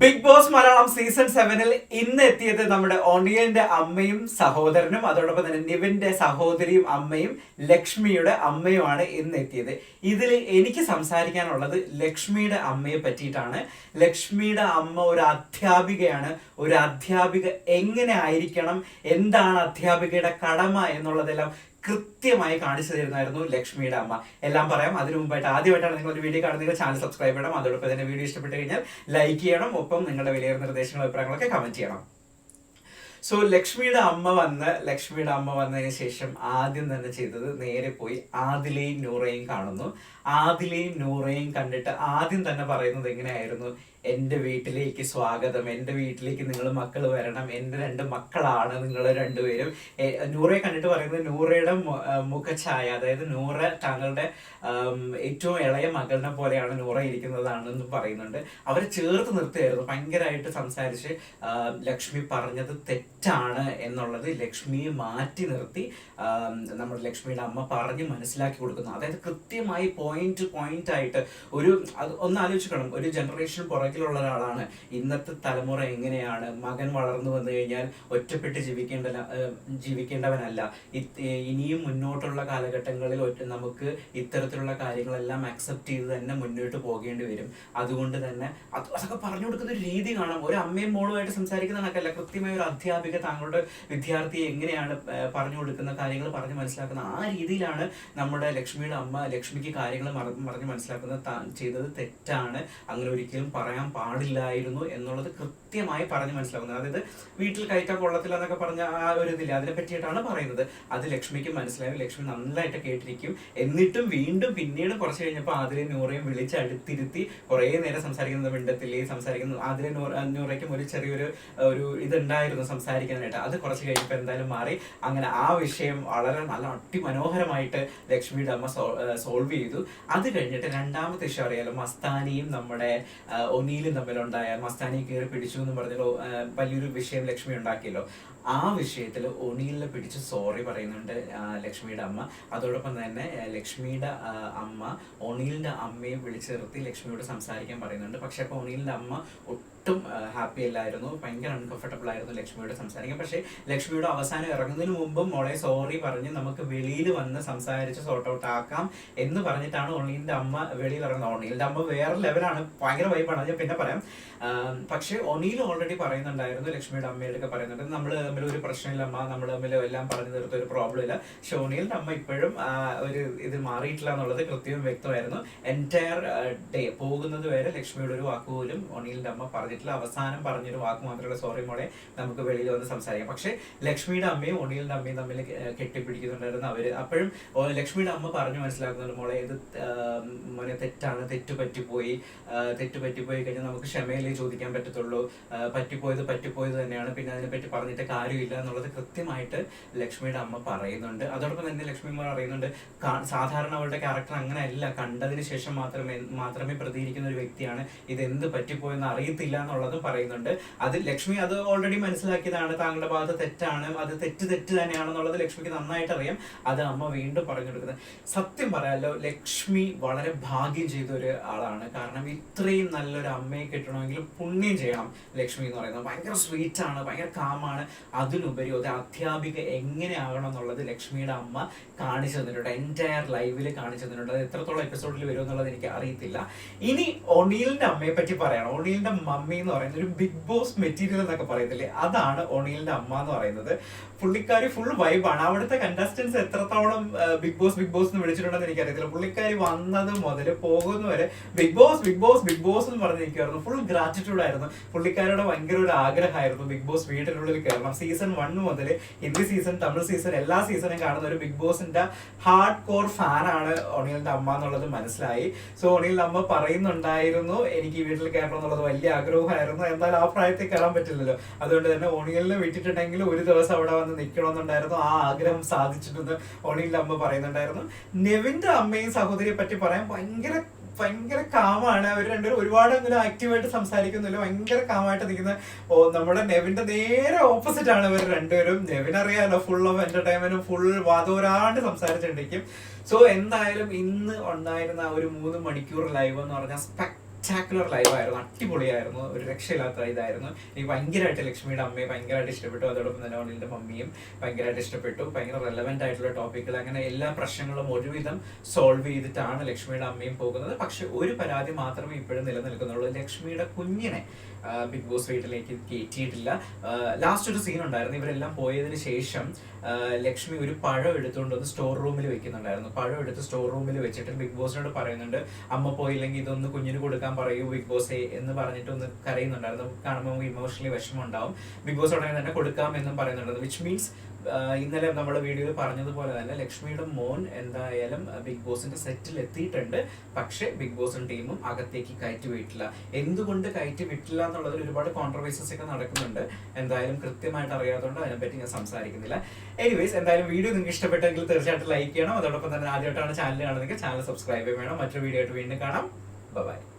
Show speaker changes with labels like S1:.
S1: Big boss Malayalam season സെവനിൽ ഇന്ന് എത്തിയത് നമ്മുടെ ഓണിയന്റെ അമ്മയും സഹോദരനും അതോടൊപ്പം തന്നെ നിവിന്റെ സഹോദരിയും അമ്മയും ലക്ഷ്മിയുടെ അമ്മയുമാണ് ഇന്ന് എത്തിയത്. ഇതിൽ എനിക്ക് സംസാരിക്കാനുള്ളത് ലക്ഷ്മിയുടെ അമ്മയെ പറ്റിയിട്ടാണ്. ലക്ഷ്മിയുടെ അമ്മ ഒരു അധ്യാപികയാണ്. ഒരു അധ്യാപിക എങ്ങനെ ആയിരിക്കണം? എന്താണ് അധ്യാപികയുടെ കടമ എന്നുള്ളതെല്ലാം കൃത്യമായി കാണിച്ചു തരുന്നായിരുന്നു ലക്ഷ്മിയുടെ അമ്മ. എല്ലാം പറയാം. അതിനു മുമ്പായിട്ട് ആദ്യമായിട്ടാണ് നിങ്ങൾ ഒരു വീഡിയോ കാണുന്നത്. ചാനൽ സബ്സ്ക്രൈബ് ചെയ്യണം. അതോടൊപ്പം തന്നെ വീഡിയോ ഇഷ്ടപ്പെട്ട് കഴിഞ്ഞാൽ ലൈക്ക് ചെയ്യണം. ഒപ്പം നിങ്ങളുടെ വലിയ നിർദ്ദേശങ്ങളും അഭിപ്രായങ്ങളൊക്കെ കമന്റ് ചെയ്യണം. സോ ലക്ഷ്മിയുടെ അമ്മ വന്ന് ലക്ഷ്മിയുടെ അമ്മ വന്നതിന് ശേഷം ആദ്യം തന്നെ ചെയ്തത് നേരെ പോയി ആദിലയും നൂറയും കാണുന്നു. ആദിലയും നൂറയും കണ്ടിട്ട് ആദ്യം തന്നെ പറയുന്നത് എങ്ങനെയായിരുന്നു? എന്റെ വീട്ടിലേക്ക് സ്വാഗതം. എന്റെ വീട്ടിലേക്ക് നിങ്ങൾ മക്കൾ വരണം. എന്റെ രണ്ട് മക്കളാണ് നിങ്ങൾ രണ്ടുപേരും. നൂറയെ കണ്ടിട്ട് പറയുന്നത് നൂറയുടെ മുഖഛായ അതായത് നൂറ താങ്കളുടെ ഏറ്റവും ഇളയ മകളുടെ പോലെയാണ് നൂറ ഇരിക്കുന്നതാണെന്ന് പറയുന്നുണ്ട്. അവരെ ചേർത്ത് നിർത്തുകയായിരുന്നു ഭയങ്കരമായിട്ട് സംസാരിച്ച് ലക്ഷ്മി പറഞ്ഞത് തെറ്റാണ് എന്നുള്ളത് ലക്ഷ്മിയെ മാറ്റി നിർത്തി നമ്മുടെ ലക്ഷ്മിയുടെ അമ്മ പറഞ്ഞ് മനസ്സിലാക്കി കൊടുക്കുന്നു. അതായത് കൃത്യമായി പോയിന്റ് പോയിന്റ് ആയിട്ട് ഒരു അത് ഒന്ന് ആലോചിക്കണം ഒരു ജനറേഷൻ പുറകിലുള്ള ഒരാളാണ്. ഇന്നത്തെ തലമുറ എങ്ങനെയാണ്? മകൻ വളർന്നു വന്നു കഴിഞ്ഞാൽ ഒറ്റപ്പെട്ട് ജീവിക്കേണ്ട ജീവിക്കേണ്ടവനല്ല. ഇനിയും മുന്നോട്ടുള്ള കാലഘട്ടങ്ങളിൽ ഒറ്റ നമുക്ക് ഇത്തരത്തിലുള്ള കാര്യങ്ങളെല്ലാം അക്സെപ്റ്റ് ചെയ്ത് തന്നെ മുന്നോട്ട് പോകേണ്ടി വരും. അതുകൊണ്ട് തന്നെ അത് അതൊക്കെ പറഞ്ഞു കൊടുക്കുന്ന ഒരു രീതി കാണാം. ഒരു അമ്മയും മോളുമായിട്ട് സംസാരിക്കുന്ന കണക്കല്ല. കൃത്യമായ ഒരു അധ്യാപിക താങ്കളുടെ വിദ്യാർത്ഥിയെ എങ്ങനെയാണ് പറഞ്ഞു കൊടുക്കുന്ന കാര്യങ്ങൾ പറഞ്ഞ് മനസ്സിലാക്കുന്ന ആ രീതിയിലാണ് നമ്മുടെ ലക്ഷ്മിയുടെ അമ്മ ലക്ഷ്മിക്ക് കാര്യങ്ങൾ പറഞ്ഞ് മനസ്സിലാക്കുന്നത്. ചെയ്തത് തെറ്റാണ്. അങ്ങനെ ഒരിക്കലും പറയാൻ പാടില്ലായിരുന്നു എന്നുള്ളത് കൃത്യമായി പറഞ്ഞ് മനസ്സിലാവുന്നത് അതായത് വീട്ടിൽ കഴിക്കാൻ കൊള്ളത്തില്ല എന്നൊക്കെ പറഞ്ഞ ആ ഒരു ഇതില്ല അതിനെ പറ്റിയിട്ടാണ് പറയുന്നത്. അത് ലക്ഷ്മിക്ക് മനസ്സിലായി. ലക്ഷ്മി നന്നായിട്ട് കേട്ടിരിക്കും. എന്നിട്ടും വീണ്ടും പിന്നീട് കുറച്ച് കഴിഞ്ഞപ്പോൾ ആതിരെ നൂറയും വിളിച്ച് അടുത്തിരുത്തി കുറേ നേരം സംസാരിക്കുന്നത് വിണ്ടത്തില്ലേ സംസാരിക്കുന്നത് ആതിരെ നൂറ നൂറയ്ക്കും ഒരു ചെറിയൊരു ഒരു ഇതുണ്ടായിരുന്നു സംസാരിക്കാനായിട്ട്. അത് കുറച്ച് കഴിഞ്ഞപ്പോൾ എന്തായാലും മാറി. അങ്ങനെ ആ വിഷയം വളരെ നല്ല അട്ടിമനോഹരമായിട്ട് ലക്ഷ്മിയുടെ അമ്മ സോൾവ് ചെയ്തു. അത് കഴിഞ്ഞിട്ട് രണ്ടാമത്തെ ഇഷ്യൂ അറിയാലോ മസ്താനിയും നമ്മുടെ ആ, ഒനീലും തമ്മിലുണ്ടായ മസ്താനി കയറി പിടിച്ചു എന്ന് പറഞ്ഞല്ലോ വലിയൊരു വിഷയം ലക്ഷ്മി ഉണ്ടാക്കിയല്ലോ. ആ വിഷയത്തിൽ ഒണീലിനെ പിടിച്ച് സോറി പറയുന്നുണ്ട് ലക്ഷ്മിയുടെ അമ്മ. അതോടൊപ്പം തന്നെ ലക്ഷ്മിയുടെ അമ്മ ഒനീലിന്റെ അമ്മയെ വിളിച്ചു നിർത്തി ലക്ഷ്മിയോട് സംസാരിക്കാൻ പറയുന്നുണ്ട്. പക്ഷെ അപ്പൊ ഒനീലിന്റെ അമ്മ ഒട്ടും ഹാപ്പി അല്ലായിരുന്നു. ഭയങ്കര അൺകംഫർട്ടബിൾ ആയിരുന്നു ലക്ഷ്മിയോട് സംസാരിക്കാൻ. പക്ഷേ ലക്ഷ്മിയുടെ അവസാനം ഇറങ്ങുന്നതിന് മുമ്പും മോളെ സോറി പറഞ്ഞ് നമുക്ക് വെളിയിൽ വന്ന് സംസാരിച്ച് സോർട്ട് ഔട്ട് ആക്കാം എന്ന് പറഞ്ഞിട്ടാണ് ഓൺലൈന്റെ അമ്മ വെളിയിൽ ഇറങ്ങുന്നത്. ഓൺലൈന്റെ അമ്മ വേറെ ലെവലാണ് ഭയങ്കര വൈബാണ് ഞാൻ പിന്നെ പറയാം. പക്ഷേ ഒനീൽ ഓൾറെഡി പറയുന്നുണ്ടായിരുന്നു ലക്ഷ്മിയുടെ അമ്മയോടൊക്കെ പറയുന്നുണ്ട്. നമ്മൾ തമ്മിൽ ഒരു പ്രശ്നമില്ല അമ്മ നമ്മൾ തമ്മിൽ എല്ലാം പറഞ്ഞു തീർത്ത ഒരു പ്രോബ്ലം ഇല്ല. പക്ഷെ ഒനീലിന്റെ അമ്മ ഇപ്പോഴും ഒരു ഇത് മാറിയിട്ടില്ല എന്നുള്ളത് കൃത്യവും വ്യക്തമായിരുന്നു. എന്റയർ ഡേ പോകുന്നത് വരെ ലക്ഷ്മിയുടെ ഒരു വാക്കുപോലും പോലും ഒനീലിന്റെ അമ്മ പറഞ്ഞിട്ടില്ല. അവസാനം പറഞ്ഞൊരു വാക്ക് മാത്രമല്ല സോറി മോളെ നമുക്ക് വെളിയിൽ വന്ന് സംസാരിക്കാം. പക്ഷേ ലക്ഷ്മിയുടെ അമ്മയും ഒണിയലിന്റെ അമ്മയും തമ്മിൽ കെട്ടിപ്പിടിക്കുന്നുണ്ടായിരുന്നു അവർ. അപ്പോഴും ലക്ഷ്മിയുടെ അമ്മ പറഞ്ഞു മനസ്സിലാക്കുന്നുണ്ട് മോളെ ഇത് മോനെ തെറ്റാണ് തെറ്റ് പറ്റിപ്പോയി തെറ്റു പറ്റിപ്പോയി കഴിഞ്ഞാൽ നമുക്ക് ക്ഷമയിലേ ചോദിക്കാൻ പറ്റത്തുള്ളൂ. പറ്റിപ്പോയത് പറ്റിപ്പോയത് തന്നെയാണ്. പിന്നെ അതിനെപ്പറ്റി പറഞ്ഞിട്ട് കാര്യമില്ല എന്നുള്ളത് കൃത്യമായിട്ട് ലക്ഷ്മിയുടെ അമ്മ പറയുന്നുണ്ട്. അതോടൊപ്പം തന്നെ ലക്ഷ്മി അമ്മ പറയുന്നുണ്ട് സാധാരണ അവളുടെ ക്യാരക്ടർ അങ്ങനെയല്ല. കണ്ടതിന് ശേഷം മാത്രമേ മാത്രമേ പ്രതികരിക്കുന്ന ഒരു വ്യക്തിയാണ്. ഇത് എന്ത് പറ്റിപ്പോയെന്ന് അറിയത്തില്ല. എന്നുള്ളതും പറയുന്നുണ്ട്. അത് ലക്ഷ്മി അത് ഓൾറെഡി മനസ്സിലാക്കിയതാണ്. താങ്കളുടെ ഭാഗത്ത് തെറ്റാണ്. അത് തെറ്റ് തെറ്റ് തന്നെയാണെന്നുള്ളത് ലക്ഷ്മിക്ക് നന്നായിട്ട് അറിയാം അത് അമ്മ വീണ്ടും പറഞ്ഞു കൊടുക്കുന്നത് സത്യം പറയാമല്ലോ ലക്ഷ്മി വളരെ ഭാഗ്യം ചെയ്ത ഒരു ആളാണ്. കാരണം ഇത്രയും നല്ലൊരു അമ്മയെ കിട്ടണമെങ്കിൽ പുണ്യം ചെയ്യണം ലക്ഷ്മി എന്ന് പറയുന്നത്. ഭയങ്കര സ്വീറ്റ് ആണ് ഭയങ്കര കാമാണ് അതിനുപരി ഒരു അധ്യാപിക എങ്ങനെ ആകണം എന്നുള്ളത് ലക്ഷ്മിയുടെ അമ്മ കാണിച്ചു തന്നിട്ടുണ്ട്. എന്റയർ ലൈവിൽ കാണിച്ചു തന്നിട്ടുണ്ട്. അത് എത്രത്തോളം എപ്പിസോഡിൽ വരും എന്നുള്ളത് എനിക്ക് അറിയത്തില്ല. ഇനി ഒണീലിന്റെ അമ്മയെ പറ്റി പറയണം. ഒണീലിന്റെ മമ്മി എന്ന് പറയുന്നത് ഒരു ബിഗ് ബോസ് മെറ്റീരിയൽ എന്നൊക്കെ പറയത്തില്ലേ? അതാണ് ഒണീലിന്റെ അമ്മ എന്ന് പറയുന്നത്. പുള്ളിക്കാരി ഫുൾ വൈബാണ് അവിടുത്തെ കണ്ടസ്റ്റൻസ് എത്രത്തോളം ബിഗ് ബോസ് ബിഗ് ബോസ് എന്ന് വിളിച്ചിട്ടുണ്ടെന്ന് എനിക്കറിയത്തില്ല. പുള്ളിക്കാരി വന്നത് മുതൽ പോകുന്ന വരെ Big Boss Big Boss Big Boss എന്ന് പറഞ്ഞിരിക്കുമായിരുന്നു ഫുൾ ഗ്രാറ്റിറ്റ്യൂഡ് ആയിരുന്നു. പുള്ളിക്കാരുടെ ഭയങ്കര ഒരു ആഗ്രഹമായിരുന്നു ബിഗ് ബോസ് വീട്ടിനുള്ളിൽ കയറണം. സീസൺ വൺ മുതൽ ഹിന്ദി സീസൺ തമിഴ് സീസൺ എല്ലാ സീസണും കാണുന്ന ഒരു ബിഗ് ബോസിന്റെ ഹാർഡ് കോർ ഫാനാണ് ഒണീലിന്റെ അമ്മ എന്നുള്ളത് മനസ്സിലായി. സോ ഒണീലിന്റെ അമ്മ പറയുന്നുണ്ടായിരുന്നു എനിക്ക് ഈ വീട്ടിൽ കയറണം എന്നുള്ളത് വലിയ ആഗ്രഹമായിരുന്നു എന്നാൽ ആ പ്രായത്തിൽ കയറാൻ പറ്റില്ലല്ലോ. അതുകൊണ്ട് തന്നെ ഒണിയലിനെ വിട്ടിട്ടുണ്ടെങ്കിൽ ഒരു ദിവസം അവിടെ വന്ന് നിൽക്കണമെന്നുണ്ടായിരുന്നു ആ ആഗ്രഹം സാധിച്ചിട്ടെന്ന് ഓണിയിലെ അമ്മ പറയുന്നുണ്ടായിരുന്നു. നെവിന്റെ അമ്മയും സഹോദരിയെ പറ്റി പറയാൻ ഭയങ്കര ഭയങ്കര കാമാണ്. അവർ രണ്ടുപേരും ഒരുപാട് അങ്ങനെ ആക്റ്റീവായിട്ട് സംസാരിക്കുന്നില്ല ഭയങ്കര കാമായിട്ട് നിൽക്കുന്ന ഓ നമ്മുടെ നെവിന്റെ നേരെ ഓപ്പോസിറ്റ് ആണ് ഇവർ രണ്ടുപേരും. നെവിൻ അറിയാലോ ഫുൾ ഓഫ് എന്റർടൈൻമെന്റും ഫുൾ വാതോരാണ്ട് സംസാരിച്ചിട്ടുണ്ടെങ്കിൽ സോ എന്തായാലും ഇന്ന് ഉണ്ടായിരുന്ന ഒരു മൂന്ന് മണിക്കൂർ ലൈവ് എന്ന് പറഞ്ഞാൽ സ്പെക്ടാക്കുലർ ലൈവായിരുന്നു അടിപൊളിയായിരുന്നു. ഒരു രക്ഷയില്ലാത്ത ഇതായിരുന്നു. എനിക്ക് ഭയങ്കരമായിട്ട് ലക്ഷ്മിയുടെ അമ്മയെ ഭയങ്കരമായിട്ട് ഇഷ്ടപ്പെട്ടു. അതോടൊപ്പം തന്നെ ഓണിലിന്റെ മമ്മിയും ഭയങ്കരമായിട്ട് ഇഷ്ടപ്പെട്ടു. ഭയങ്കര റെലവെന്റ് ആയിട്ടുള്ള ടോപ്പിക്കുകൾ അങ്ങനെ എല്ലാ പ്രശ്നങ്ങളും ഒരുവിധം സോൾവ് ചെയ്തിട്ടാണ് ലക്ഷ്മിയുടെ അമ്മയും പോകുന്നത്. പക്ഷെ ഒരു പരാതി മാത്രമേ ഇപ്പോഴും നിലനിൽക്കുന്നുള്ളൂ. ലക്ഷ്മിയുടെ കുഞ്ഞിനെ ബിഗ് ബോസ് വീട്ടിലേക്ക് കയറ്റിയിട്ടില്ല. ലാസ്റ്റ് ഒരു സീൻ ഉണ്ടായിരുന്നു. ഇവരെല്ലാം പോയതിന് ശേഷം ലക്ഷ്മി ഒരു പഴം എടുത്തുകൊണ്ട് വന്ന് സ്റ്റോർ റൂമിൽ വെക്കുന്നുണ്ടായിരുന്നു. പഴം എടുത്ത് സ്റ്റോർ റൂമിൽ വെച്ചിട്ട് ബിഗ് ബോസിനോട് പറയുന്നുണ്ട് അമ്മ പോയില്ലെങ്കിൽ ഇതൊന്ന് കുഞ്ഞിന് കൊടുക്കാൻ പറയൂ ബിഗ് ബോസ് എന്ന് പറഞ്ഞിട്ട് ഒന്ന് കരയുന്നുണ്ടായിരുന്നു. കാണുമ്പോൾ നമുക്ക് ഇമോഷണലി വിഷമം ഉണ്ടാവും ബിഗ് ബോസ് ഉടനെ തന്നെ കൊടുക്കാം എന്നും പറയുന്നുണ്ടായിരുന്നു. വിച്ച് മീൻസ് ഇന്നലെ നമ്മുടെ വീഡിയോയിൽ പറഞ്ഞതുപോലെ തന്നെ ലക്ഷ്മിയുടെ മോൻ എന്തായാലും ബിഗ് ബോസിന്റെ സെറ്റിൽ എത്തിയിട്ടുണ്ട്. പക്ഷേ ബിഗ് ബോസും ടീമും അകത്തേക്ക് കയറ്റി വിട്ടില്ല. എന്തുകൊണ്ട് കയറ്റി വിട്ടില്ല എന്നുള്ളതിൽ ഒരുപാട് കോൺട്രവേഴ്സസ് ഒക്കെ നടക്കുന്നുണ്ട്. എന്തായാലും കൃത്യമായിട്ട് അറിയാത്തതുകൊണ്ട് അതിനെപ്പറ്റി ഞാൻ സംസാരിക്കുന്നില്ല. എനിവേസ് എന്തായാലും വീഡിയോ നിങ്ങൾക്ക് ഇഷ്ടപ്പെട്ടെങ്കിൽ തീർച്ചയായിട്ടും ലൈക്ക് ചെയ്യണം. അതോടൊപ്പം തന്നെ ആദ്യമായിട്ടാണ് ചാനൽ കാണുന്നതെങ്കിൽ ചാനൽ സബ്സ്ക്രൈബ് ചെയ്യണം. മറ്റൊരു വീഡിയോ ആയിട്ട് വീണ്ടും കാണാം. ബൈ